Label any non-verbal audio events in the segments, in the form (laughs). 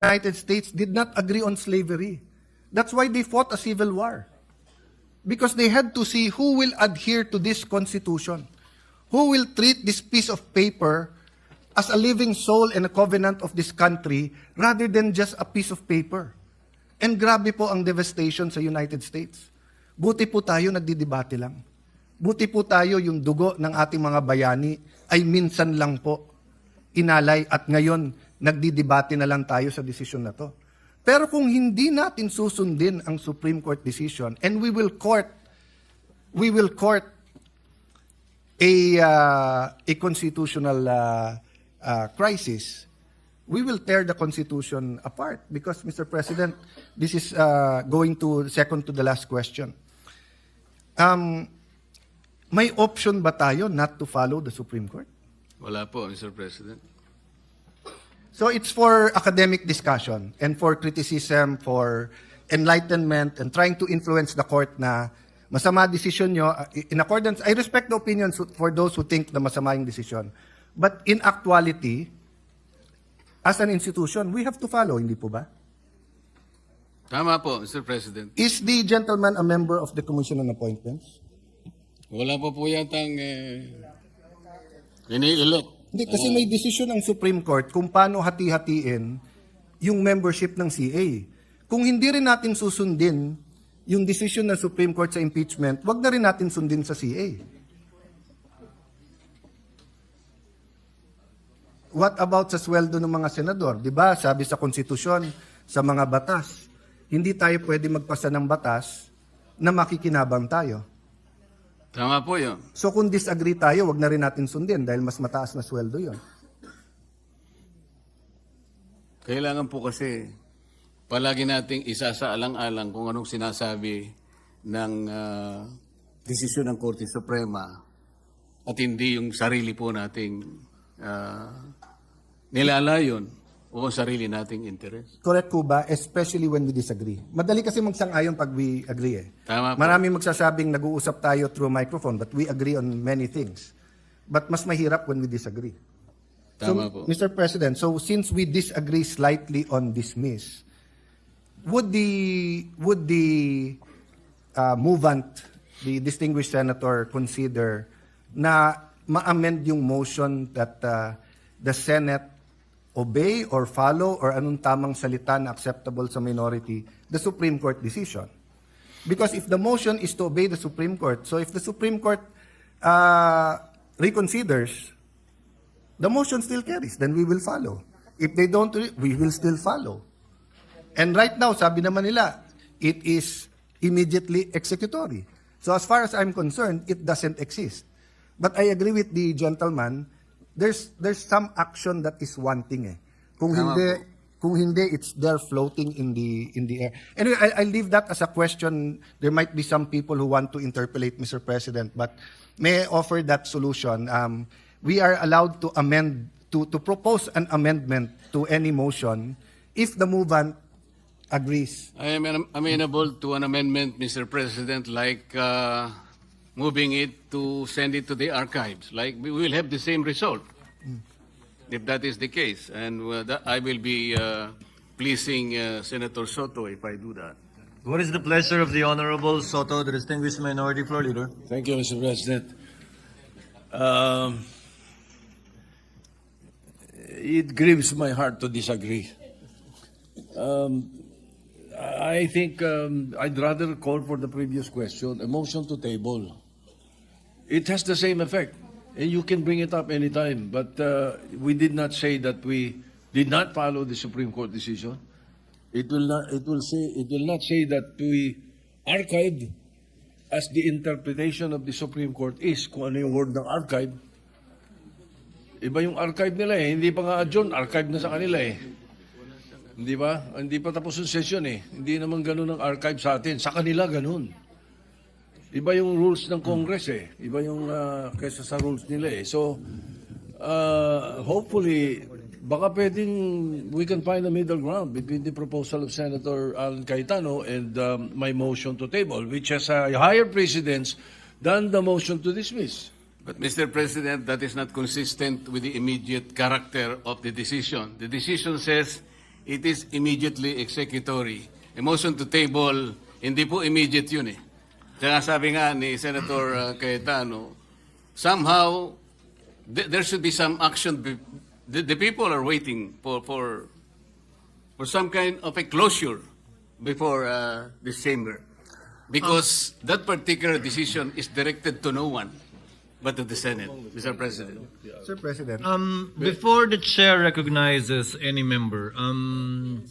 United States did not agree on slavery. That's why they fought a civil war. Because they had to see who will adhere to this constitution. Who will treat this piece of paper as a living soul and a covenant of this country rather than just a piece of paper. And grabe po ang devastation sa United States. Buti po tayo nagdidebate lang. Buti po tayo yung dugo ng ating mga bayani ay minsan lang po inalay at ngayon nagdidebate na lang tayo sa desisyon na to. Pero kung hindi natin susundin ang Supreme Court decision and we will court we will court a uh, a constitutional uh, uh, crisis, we will tear the constitution apart because Mr. President, this is uh, going to second to the last question. Um, may option ba tayo not to follow the Supreme Court? Wala po, Mr. President. So it's for academic discussion and for criticism, for enlightenment, and trying to influence the court na masama decision nyo. uh, In accordance, I respect the opinions for those who think na masama yung decision. But in actuality, as an institution, we have to follow, hindi po ba? Tama po, Mr. President. Is the gentleman a member of the Commission on Appointments? Wala pa po yatang eh, ini-elect. Hindi, kasi may decision ng Supreme Court kung paano hati-hatiin yung membership ng CA. Kung hindi rin natin susundin yung decision ng Supreme Court sa impeachment, wag na rin natin sundin sa CA. What about sa sweldo ng mga senador? 'Di ba? Sabi sa konstitusyon, sa mga batas, hindi tayo pwede magpasa ng batas na makikinabang tayo. Tama po yun. So kung disagree tayo, wag na rin natin sundin dahil mas mataas na sweldo 'yon. Kailangan po kasi palagi nating isasaalang-alang kung anong sinasabi ng ah, desisyon ng Korte Suprema at hindi yung sarili po nating ah, nilalayon o ang sarili nating interes. Correct po ba? Especially when we disagree. Madali kasi magsang-ayon pag we agree eh. Tama po. Marami magsasabing nag-uusap tayo through microphone but we agree on many things. But mas mahirap when we disagree. Tama so, po. Mr. President, so since we disagree slightly on dismiss, would the would the uh, movant, the distinguished senator, consider na ma-amend yung motion that uh, the Senate obey or follow or anong tamang salita na acceptable sa minority, the Supreme Court decision? Because if the motion is to obey the Supreme Court, so if the Supreme Court uh, reconsiders, the motion still carries, then we will follow. If they don't, we will still follow. And right now, sabi naman nila, it is immediately executory. So as far as I'm concerned, it doesn't exist. But I agree with the gentleman, there's there's some action that is wanting eh. Kung Tama hindi po. kung hindi it's there floating in the in the air. Anyway, I, I leave that as a question. There might be some people who want to interpolate Mr. President, but may I offer that solution. Um, we are allowed to amend to to propose an amendment to any motion if the movant agrees. I am am- amenable to an amendment, Mr. President, like uh, moving it to send it to the archives. Like we will have the same result, if that is the case. And uh, that I will be uh, pleasing uh, Senator Soto if I do that. What is the pleasure of the Honorable Soto, the distinguished minority floor leader? Thank you, Mr. President. Um, it grieves my heart to disagree. Um, I think um, I'd rather call for the previous question, a motion to table. It has the same effect, and you can bring it up anytime. But uh, we did not say that we did not follow the Supreme Court decision. It will not. It will say. It will not say that we archived as the interpretation of the Supreme Court is kung ano yung word ng archive. Iba yung archive nila eh. Hindi pa nga adjourn, archive na sa kanila eh. Hindi ba? Hindi pa tapos yung session eh. Hindi naman ganun ang archive sa atin. Sa kanila ganun. Iba yung rules ng Congress eh. Iba yung ah, kaysa sa rules nila eh. So, uh, hopefully, baka pwedeng we can find a middle ground between the proposal of Senator Alan Cayetano and um, my motion to table, which has a higher precedence than the motion to dismiss. But Mr. President, that is not consistent with the immediate character of the decision. The decision says it is immediately executory. A motion to table, hindi po immediate yun eh. Kaya sabi nga ni Senator uh, Cayetano, somehow th- there should be some action. be- The, the people are waiting for, for, for some kind of a closure before uh, this chamber. Because that particular decision is directed to no one but to the Senate, Mr. President. Sir President. Um, before the chair recognizes any member, um,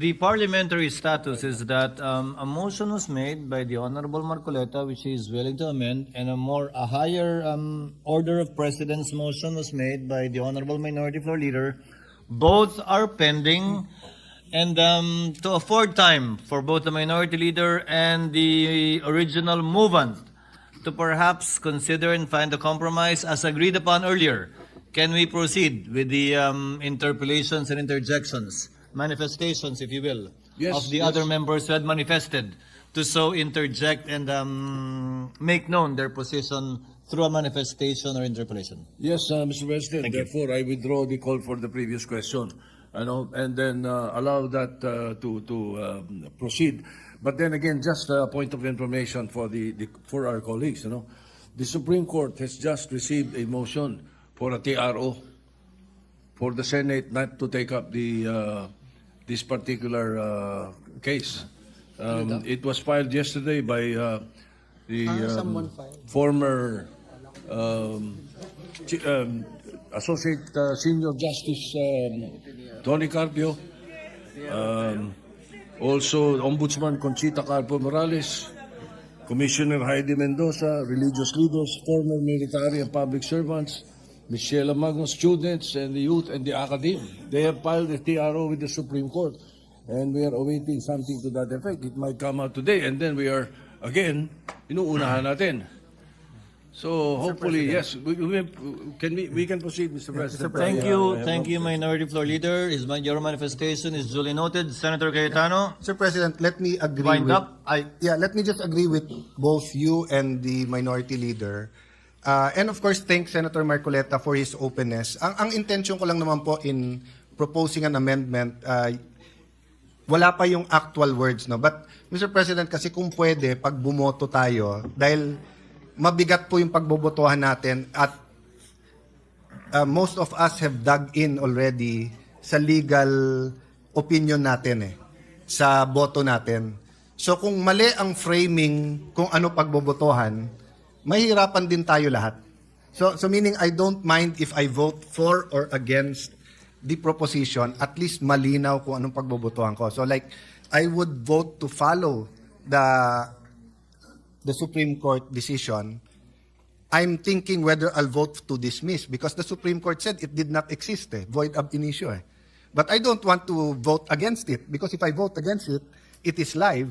the parliamentary status is that um, a motion was made by the Honorable Marcoleta, which he is willing to amend, and a more a higher um, order of precedence motion was made by the Honorable Minority Floor Leader. Both are pending, and um, to afford time for both the Minority Leader and the original movant to perhaps consider and find a compromise as agreed upon earlier. Can we proceed with the um, interpolations and interjections, manifestations, if you will, Yes, of the yes. other members who had manifested to so interject and um, make known their position through a manifestation or interpolation? Yes, uh, Mr. President, Thank you. therefore I withdraw the call for the previous question. I know, and then uh, allow that uh, to, to um, proceed. But then again, just a point of information for the, the, for our colleagues, you know. The Supreme Court has just received a motion for a TRO for the Senate not to take up the, uh, this particular uh, case. Um, It was filed yesterday by uh, the um, former um, Chi- um, Associate uh, Senior Justice um, Tony Carpio, um, also Ombudsman Conchita Carpo Morales, Commissioner Heidi Mendoza, religious leaders, former military and public servants, Michelle Magno, students and the youth and the academe. They have filed a TRO with the Supreme Court and we are awaiting something to that effect. It might come out today and then we are, again, inuunahan natin. So hopefully, yes, we, we, can we, we can proceed, Mr. President. Thank you, thank you, Minority Floor Leader. Is my, your manifestation is duly noted. Senator Cayetano? Sir President, let me agree Wind with, up. I- yeah, let me just agree with both you and the minority leader. Uh, and of course, thank Senator Marcoleta for his openness. Ang, ang intention ko lang naman po in proposing an amendment, uh, wala pa yung actual words, no? But, Mr. President, kasi kung pwede, pag bumoto tayo, dahil mabigat po yung pagbobotohan natin at uh, most of us have dug in already sa legal opinion natin eh, sa boto natin. So kung mali ang framing kung ano pagbobotohan, mahirapan din tayo lahat. So so meaning I don't mind if I vote for or against the proposition, at least malinaw kung anong pagbobotohan ko. So like I would vote to follow the the Supreme Court decision, I'm thinking whether I'll vote to dismiss because the Supreme Court said it did not exist, eh, void ab initio. Eh. But I don't want to vote against it because if I vote against it, it is live.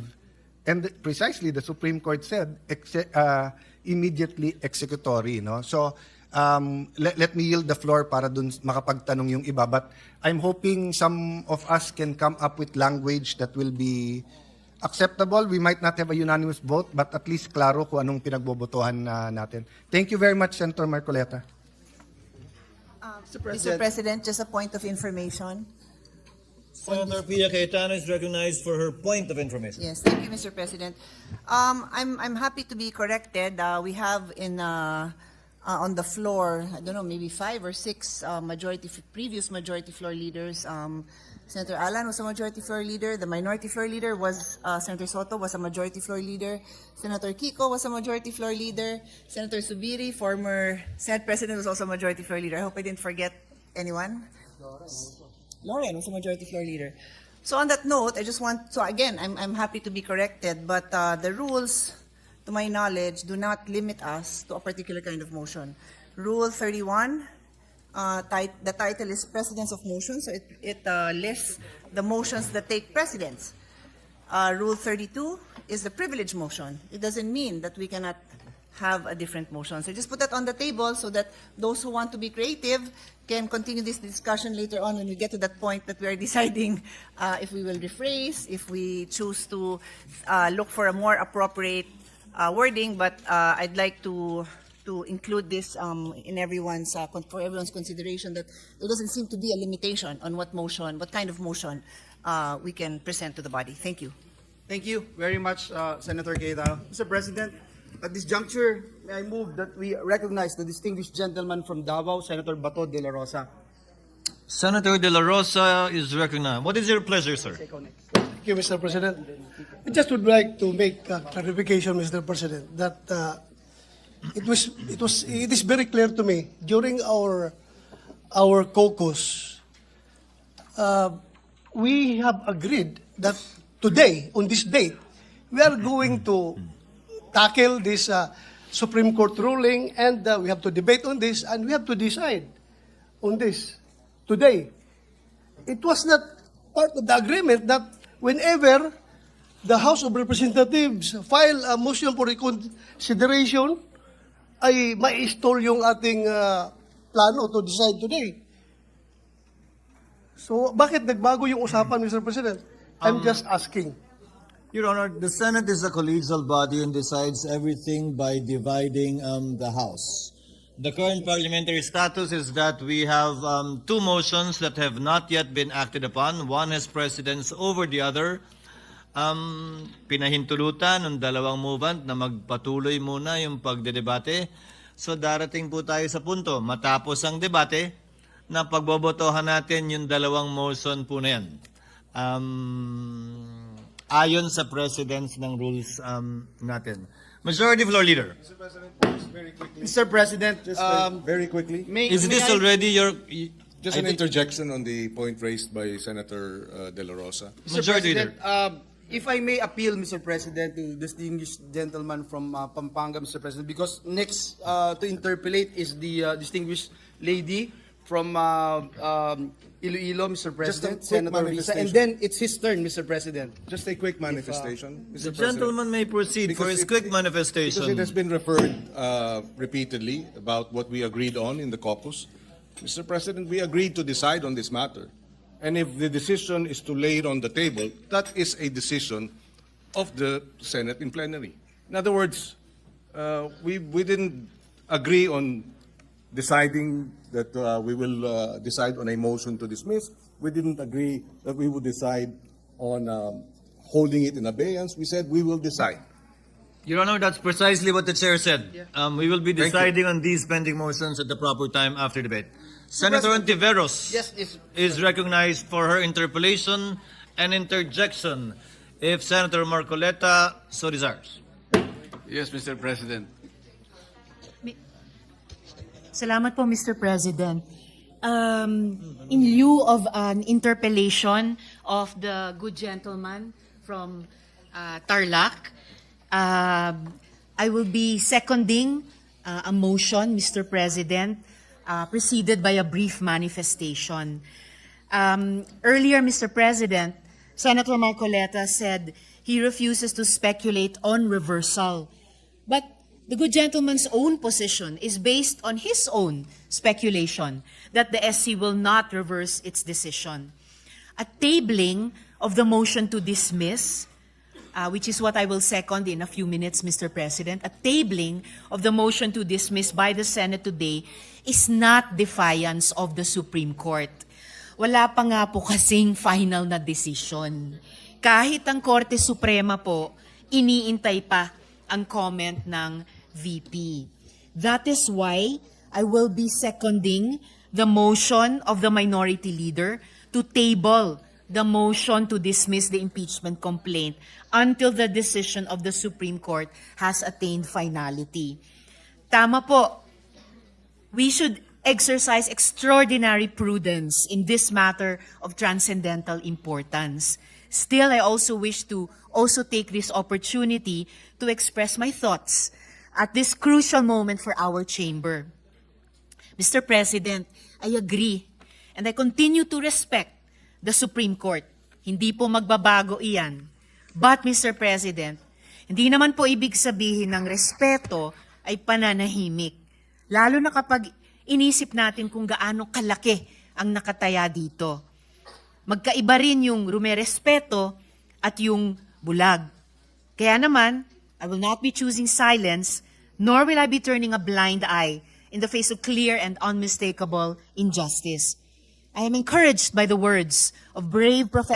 And precisely the Supreme Court said uh, immediately executory. No? So um, let, let me yield the floor para dun makapagtanong yung iba. But I'm hoping some of us can come up with language that will be acceptable. We might not have a unanimous vote, but at least klaro kung anong pinagbobotohan na natin. Thank you very much, Senator Marcoleta. Mr. President, just a point of information. Senator Pia Cayetano is recognized for her point of information. Yes, thank you, Mr. President. Um, I'm, I'm happy to be corrected. Uh, we have in, uh, uh, on the floor, I don't know, maybe five or six, uh, majority, previous majority floor leaders. Um, Senator Alan was a majority floor leader. The minority floor leader was, uh, Senator Soto was a majority floor leader. Senator Kiko was a majority floor leader. Senator Subiri, former Senate President, was also a majority floor leader. I hope I didn't forget anyone. Lauren was a majority floor leader. So on that note, I just want, so again, I'm, I'm happy to be corrected, but uh, the rules, to my knowledge, do not limit us to a particular kind of motion. Rule 31, uh, tit- the title is Precedence of Motions, so it, it uh, lists the motions that take precedence. Uh, Rule 32 is the privilege motion. It doesn't mean that we cannot have a different motion. So just put that on the table so that those who want to be creative can continue this discussion later on when we get to that point that we are (laughs) deciding uh, if we will rephrase, if we choose to uh, look for a more appropriate uh, wording. But uh, I'd like to to include this um, in everyone's uh, for everyone's consideration that there doesn't seem to be a limitation on what motion, what kind of motion uh, we can present to the body. Thank you. Thank you very much, uh, Senator Cayetano. Mr. President, at this juncture, may I move that we recognize the distinguished gentleman from Davao, Senator Bato de la Rosa. Senator De La Rosa is recognized. What is your pleasure, sir? Thank you, Mr. President. I just would like to make a clarification, Mr. President, that uh, it was it was it is very clear to me during our our caucus, uh, we have agreed that today, on this date, we are going to tackle this uh, Supreme Court ruling, and uh, we have to debate on this, and we have to decide on this today it was not part of the agreement that whenever the House of Representatives file a motion for reconsideration, ay ma-install yung ating uh, plano to decide today. So, bakit nagbago yung usapan, Mr. President? I'm just asking. Your Honor, The Senate is a collegial body and decides everything by dividing um, the House. the current parliamentary status is that we have um, two motions that have not yet been acted upon. One has precedence over the other. Um, pinahintulutan ng dalawang movement na magpatuloy muna yung pagdedebate. So darating po tayo sa punto, matapos ang debate, na pagbobotohan natin yung dalawang motion po na yan. Um, ayon sa precedence ng rules um, natin. Majority Floor Leader. Mr. President, um, Very quickly, may, Is may this I- already your just I an think- interjection on the point raised by Senator uh, De La Rosa. Mr. Majority President, Leader? uh, if I may appeal, Mr. President, to distinguished gentleman from uh, Pampanga, Mr. President, because next uh, to interpolate is the uh, distinguished lady from uh, um, Iloilo, Mr. President, quick Senator Risa, and then it's his turn, Mr. President. Just a quick manifestation, The Mr. President. gentleman may proceed for his it- quick Because manifestation. it has been referred uh, repeatedly about what we agreed on in the caucus. Mr. President, we agreed to decide on this matter. And if the decision is to lay it on the table, that is a decision of the Senate in plenary. In other words, uh, we, we didn't agree on deciding that uh, we will uh, decide on a motion to dismiss. We didn't agree that we would decide on um, holding it in abeyance. We said we will decide. Your Honor, that's precisely what the chair said. Um, we will be you. deciding on these pending motions at the proper time after debate. Senator Ontiveros Yes, yes. is recognized for her interpolation and interjection if Senator Marcoleta so desires. Yes, Mr. President. Salamat po, Mr. President. Um, in lieu of an interpellation of the good gentleman from uh, Tarlac, um, I will be seconding uh, a motion, Mr. President, uh, preceded by a brief manifestation. Um, earlier, Mr. President, Senator Marcoleta said he refuses to speculate on reversal. But the good gentleman's own position is based on his own speculation that the SC will not reverse its decision. A tabling of the motion to dismiss, uh, which is what I will second in a few minutes, Mr. President, a tabling of the motion to dismiss by the Senate today is not defiance of the Supreme Court. Wala pa nga po (laughs) kasing final na decision. Kahit ang Korte Suprema po, iniintay pa ang comment ng VP. That is why I will be seconding the motion of the minority leader to table the motion to dismiss the impeachment complaint until the decision of the Supreme Court has attained finality. Tama po, we should exercise extraordinary prudence in this matter of transcendental importance. Still, I also wish to also take this opportunity to express my thoughts at this crucial moment for our chamber. Mr. President, I agree and I continue to respect the Supreme Court. Hindi po magbabago iyan. But, Mr. President, hindi naman po ibig sabihin ng respeto ay pananahimik. Lalo na kapag inisip natin kung gaano kalaki ang nakataya dito. Magkaiba rin yung rumerespeto at yung bulag. Kaya naman, I will not be choosing silence nor will I be turning a blind eye in the face of clear and unmistakable injustice. I am encouraged by the words of brave professionals